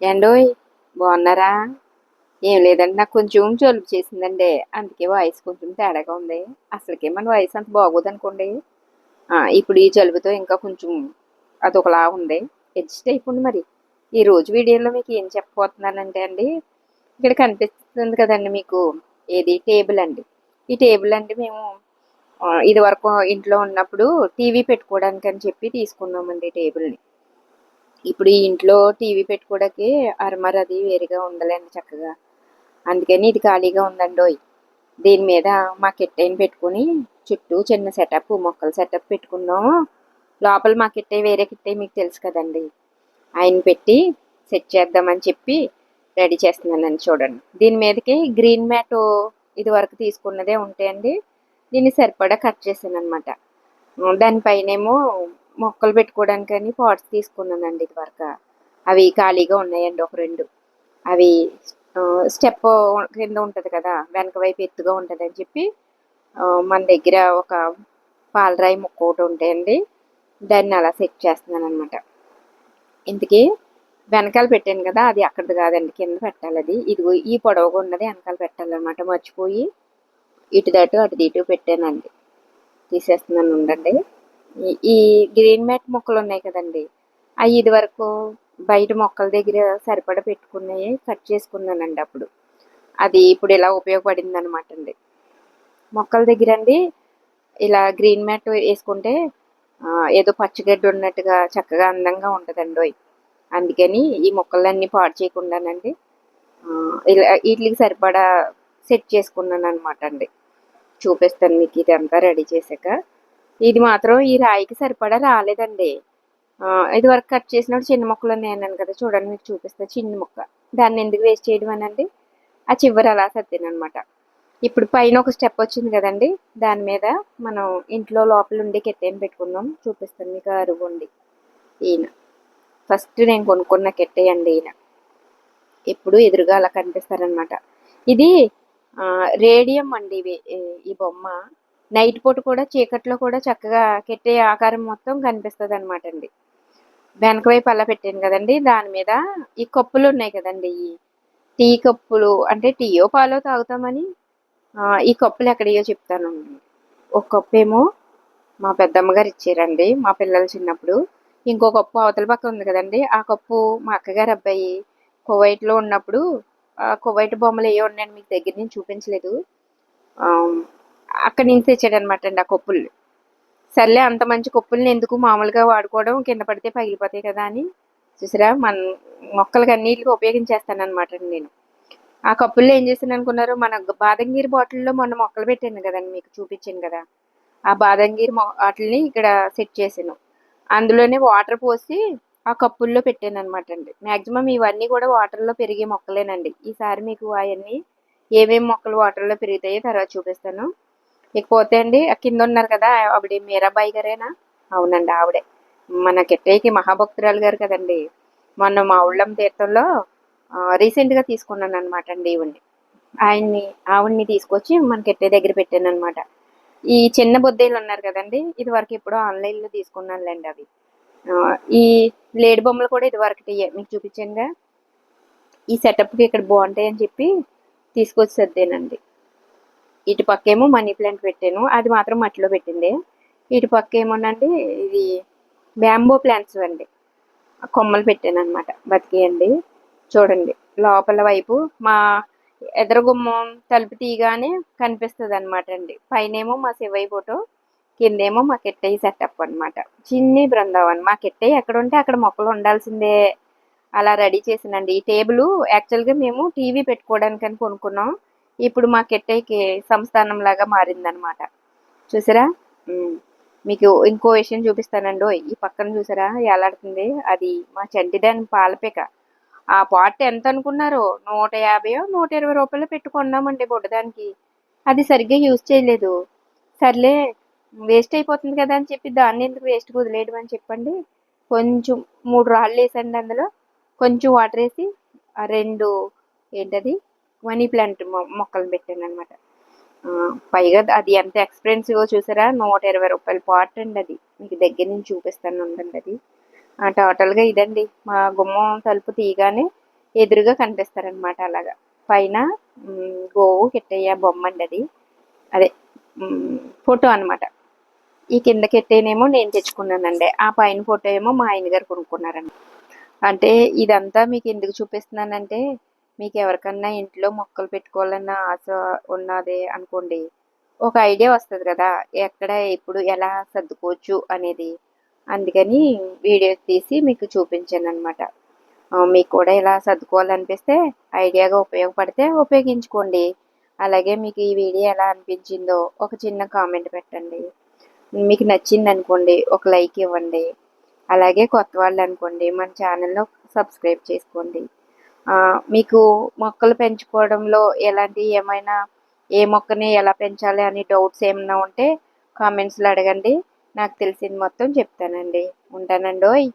ఏండోయ్ బాగున్నారా? ఏం లేదండి నాకు కొంచెం జలుబు చేసిందండి. అందుకే వాయిస్ కొంచెం తేడాగా ఉంది. అసలుకే మన వాయిస్ అంత బాగోదనుకోండి? ఇప్పుడు ఈ జలుబుతో ఇంకా కొంచెం అదొకలా ఉంది. అడ్జస్ట్ అయిపోండి మరి. ఈ రోజు వీడియోలో మీకు ఏం చెప్పబోతున్నానంటే అండి ఇక్కడ కనిపిస్తుంది కదండి మీకు ఏది టేబుల్ అండి. ఈ టేబుల్ అండి మేము ఇది వరకు ఇంట్లో ఉన్నప్పుడు టీవీ పెట్టుకోవడానికి అని చెప్పి తీసుకున్నామండి టేబుల్ని. ఇప్పుడు ఈ ఇంట్లో టీవీ పెట్టుకోవడానికి అరమర అది వేరుగా ఉండలేండి చక్కగా. అందుకని ఇది ఖాళీగా ఉందండోయ్. దీని మీద మా కిట్టైని పెట్టుకుని చుట్టూ చిన్న సెటప్ మొక్కల సెటప్ పెట్టుకున్నాము లోపల మా కిట్టై వేరే కిట్టై మీకు తెలుసు కదండి. ఆయన పెట్టి సెట్ చేద్దామని చెప్పి రెడీ చేస్తున్నానండి చూడండి. దీని మీదకి గ్రీన్ మ్యాట్ ఇది వరకు తీసుకున్నదే ఉంటాయండి. దీన్ని సరిపడా కట్ చేశాను అనమాట దానిపైనేమో మొక్కలు పెట్టుకోవడానికని పాట్స్ తీసుకున్నానండి ఇది వరకు అవి ఖాళీగా ఉన్నాయండి ఒక రెండు. అవి స్టెప్ కింద ఉంటుంది కదా వెనక వైపు ఎత్తుగా ఉంటుంది అని చెప్పి మన దగ్గర ఒక పాలరాయి ముక్క ఒకటి ఉంటాయండి. దాన్ని అలా సెట్ చేస్తున్నాను అనమాట ఇంతకీ వెనకాల పెట్టాను కదా అది అక్కడిది కాదండి కింద పెట్టాలి అది. ఇదిగో ఈ పొడవుగా ఉన్నది వెనకాల పెట్టాలన్నమాట. మర్చిపోయి ఇటు దాటు అటు ఇటు పెట్టానండి. తీసేస్తున్నాను ఉండండి. ఈ- గ్రీన్ మ్యాట్ మొక్కలు ఉన్నాయి కదండి. అవి ఇది వరకు బయట మొక్కల దగ్గర సరిపడా పెట్టుకున్నాయి కట్ చేసుకున్నానండి అప్పుడు. అది ఇప్పుడు ఇలా ఉపయోగపడింది అనమాట అండి. మొక్కల దగ్గర అండి ఇలా గ్రీన్ మ్యాట్ వేసుకుంటే ఏదో పచ్చగడ్డి ఉన్నట్టుగా చక్కగా అందంగా ఉంటుందండి అందుకని ఈ మొక్కలన్నీ పాడు చేయకుండానండి ఇలా వీటికి సరిపడా సెట్ చేసుకున్నాను అనమాట అండి. చూపిస్తాను మీకు ఇదంతా రెడీ చేశాక. ఇది మాత్రం ఈ రాయికి సరిపడా రాలేదండి. ఇది వరకు కట్ చేసినప్పుడు చిన్న మొక్కలు ఉన్నాయన్నాను కదా చూడండి మీకు చూపిస్తా చిన్న మొక్క. దాన్ని ఎందుకు వేస్ట్ చేయడం అనండి? ఆ చివరి అలా సత్తాను ఇప్పుడు పైన ఒక స్టెప్ వచ్చింది కదండి దాని మీద మనం ఇంట్లో లోపల ఉండి కెట్టేని పెట్టుకుందాం. చూపిస్తాను మీకు అరుగుండి ఈయన. ఫస్ట్ నేను కొనుక్కున్న కెట్టే అండి ఈయన. ఎప్పుడు ఎదురుగా అలా కనిపిస్తారనమాట ఇది రేడియం అండి ఇవి ఈ బొమ్మ. నైట్ పూట కూడా చీకట్లో కూడా చక్కగా కెట్టే ఆకారం మొత్తం కనిపిస్తుంది అనమాట అండి వెనక వైపు అలా పెట్టాను కదండి దాని మీద ఈ కప్పులు ఉన్నాయి కదండి ఈ టీ కప్పులు అంటే టీయో పాలో తాగుతామని ఈ కప్పులు ఎక్కడియో చెప్తాను. ఒక కప్పు ఏమో మా పెద్దమ్మ గారు ఇచ్చారండి మా పిల్లలు చిన్నప్పుడు. ఇంకో కప్పు అవతల పక్క ఉంది కదండి ఆ కప్పు మా అక్కగారు అబ్బాయి కువైట్లో ఉన్నప్పుడు ఆ కువైట్ బొమ్మలు ఏ ఉన్నాయని మీకు దగ్గర నుంచి చూపించలేదు. అక్కడి నుంచి తెచ్చాడనమాట అండి ఆ కప్పులు సర్లే అంత మంచి కప్పుల్ని ఎందుకు మామూలుగా వాడుకోవడం? కింద పడితే పగిలిపోతాయి కదా అని. చూసారా మన మొక్కలకి అన్నిటికీ ఉపయోగించేస్తాను అనమాట అండి నేను. ఆ కప్పుల్లో ఏం చేశాను అనుకున్నారు మన గీర్ బాటిల్లో మొన్న మొక్కలు పెట్టాను కదండి మీకు చూపించాను కదా. ఆ బాదంగిరి మొ వాటిని ఇక్కడ సెట్ చేశాను. అందులోనే వాటర్ పోసి ఆ కప్పుల్లో పెట్టాను అనమాట అండి. మ్యాక్సిమం ఇవన్నీ కూడా వాటర్లో పెరిగే మొక్కలేనండి. ఈసారి మీకు అవన్నీ ఏమేమి మొక్కలు వాటర్లో పెరుగుతాయో తర్వాత చూపిస్తాను. ఇకపోతే అండి ఆ కింద ఉన్నారు కదా ఆవిడ మీరాబాయి గారేనా? అవునండి ఆవిడే. మన కిట్టయ్యకి మహాభక్తురాలు గారు కదండి. మొన్న మా ఉళ్ళం తీర్థంలో రీసెంట్గా తీసుకున్నాను అనమాట అండి ఈవిడ్ని. ఆయన్ని ఆవిడ్ని తీసుకొచ్చి మన కిట్టయ్య దగ్గర పెట్టాను అనమాట ఈ చిన్న బొద్దేలు ఉన్నారు కదండి ఇది వరకు ఎప్పుడో ఆన్లైన్లో తీసుకున్నానులేండి అవి. ఈ లేడి బొమ్మలు కూడా ఇది వరకు మీకు చూపించానుగా? ఈ సెటప్కి ఇక్కడ బాగుంటాయి అని చెప్పి తీసుకొచ్చి సర్దేనండి ఇటు పక్క ఏమో మనీ ప్లాంట్ పెట్టాను. అది మాత్రం మట్టిలో పెట్టింది. ఇటు పక్క ఏమోనండి ఇది బ్యాంబో ప్లాంట్స్ అండి. కొమ్మలు పెట్టాను అనమాట బతికేయండి. చూడండి లోపల వైపు మా ఎదురు గుమ్మం తలుపు తీయగానే కనిపిస్తుంది అనమాట అండి. పైనేమో మా శివయ్య ఫోటో కిందేమో మా కిట్టయ్య సెటప్ అన్నమాట. చిన్ని బృందావన్ మా కిట్టయ్య ఎక్కడ ఉంటే అక్కడ మొక్కలు ఉండాల్సిందే. అలా రెడీ చేసానండి ఈ టేబుల్ యాక్చువల్గా మేము టీవీ పెట్టుకోవడానికి అని కొనుక్కున్నాం. ఇప్పుడు మా కిట్టయ్యకి సంస్థానం లాగా మారిందనమాట చూసారా మీకు ఇంకో విషయం చూపిస్తానండి ఈ పక్కన చూసారా? ఎలాడుతుంది అది మా చంటిదాని పాలపిక. ఆ పాట్ ఎంత అనుకున్నారు? నూట యాభైయో నూట ఇరవై రూపాయలు పెట్టుకున్నామండి బుడ్డదానికి. అది సరిగ్గా యూజ్ చేయలేదు. సర్లే వేస్ట్ అయిపోతుంది కదా అని చెప్పి దాన్ని ఎందుకు వేస్ట్ వదిలేయడం అని చెప్పండి. కొంచెం మూడు రాళ్ళు వేసండి అందులో. కొంచెం వాటర్ వేసి ఆ రెండు ఏంటది? మనీ ప్లాంట్ మొక్కలు పెట్టాను అనమాట పైగా అది ఎంత ఎక్స్పెన్సివ్ చూసారా? నూట ఇరవై రూపాయల పాట్ అండి అది. మీకు దగ్గర నుంచి చూపిస్తాను ఉండండి అది. ఆ, టోటల్గా ఇదండి. మా గుమ్మం తలుపు తీయగానే ఎదురుగా కనిపిస్తారనమాట అలాగా. పైన గోవు కిట్టయ్య బొమ్మ అండి అది. అదే ఫోటో అన్నమాట. ఈ కింద కెట్టేనేమో నేను తెచ్చుకున్నానండి. ఆ పైన ఫోటో ఏమో మా ఆయన గారు కొనుక్కున్నారండి. అంటే ఇదంతా మీకు ఎందుకు చూపిస్తున్నానంటే మీకు ఎవరికన్నా ఇంట్లో మొక్కలు పెట్టుకోవాలన్న ఆశ ఉన్నది అనుకోండి. ఒక ఐడియా వస్తుంది కదా ఎక్కడ ఎప్పుడు ఎలా సర్దుకోవచ్చు అనేది. అందుకని వీడియో తీసి మీకు చూపించాను అనమాట మీకు కూడా ఇలా సర్దుకోవాలనిపిస్తే ఐడియాగా ఉపయోగపడితే ఉపయోగించుకోండి. అలాగే మీకు ఈ వీడియో ఎలా అనిపించిందో ఒక చిన్న కామెంట్ పెట్టండి. మీకు నచ్చింది అనుకోండి ఒక లైక్ ఇవ్వండి. అలాగే కొత్త వాళ్ళు అనుకోండి మన ఛానల్లో సబ్స్క్రైబ్ చేసుకోండి. మీకు మొక్కలు పెంచుకోవడంలో ఎలాంటి ఏమైనా ఏ మొక్కని ఎలా పెంచాలి అని డౌట్స్ ఏమైనా ఉంటే కామెంట్స్లో అడగండి. నాకు తెలిసింది మొత్తం చెప్తానండి. ఉంటానండోయ్.